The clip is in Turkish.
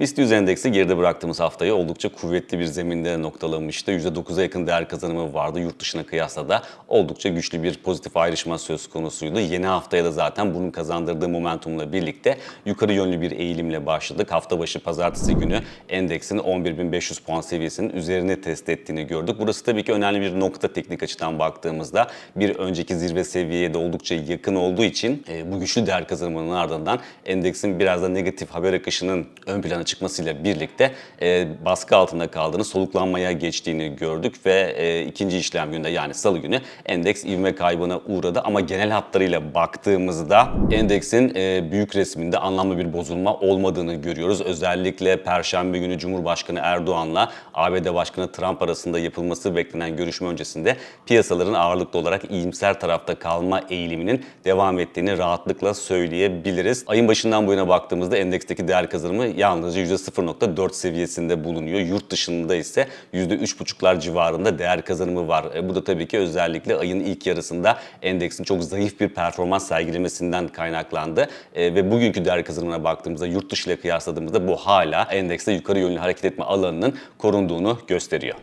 BIST 100 endeksi geride bıraktığımız haftayı oldukça kuvvetli bir zeminde noktalamıştı. %9'a yakın değer kazanımı vardı. Yurt dışına kıyasla da oldukça güçlü bir pozitif ayrışma söz konusuydu. Yeni haftaya da zaten bunun kazandırdığı momentumla birlikte yukarı yönlü bir eğilimle başladık. Hafta başı pazartesi günü endeksin 11.500 puan seviyesinin üzerine test ettiğini gördük. Burası tabii ki önemli bir nokta teknik açıdan baktığımızda. Bir önceki zirve seviyeye de oldukça yakın olduğu için e, bu güçlü değer kazanımının ardından endeksin biraz da negatif haber akışının ön plana çıkmasıyla birlikte e, baskı altında kaldığını, soluklanmaya geçtiğini gördük ve e, ikinci işlem günde yani salı günü endeks ivme kaybına uğradı ama genel hatlarıyla baktığımızda endeksin e, büyük resminde anlamlı bir bozulma olmadığını görüyoruz. Özellikle Perşembe günü Cumhurbaşkanı Erdoğan'la ABD Başkanı Trump arasında yapılması beklenen görüşme öncesinde piyasaların ağırlıklı olarak iyimser tarafta kalma eğiliminin devam ettiğini rahatlıkla söyleyebiliriz. Ayın başından bu yana baktığımızda endeksteki değer kazanımı yalnızca %0.4 seviyesinde bulunuyor. Yurt dışında ise %3.5'lar civarında değer kazanımı var. E, bu da tabii ki özellikle ayın ilk yarısında endeksin çok zayıf bir performans sergilemesinden kaynaklandı. E, ve bugünkü değer kazanımına baktığımızda yurt dışı ile kıyasladığımızda bu hala endekste yukarı yönlü hareket etme alanının korunduğunu gösteriyor.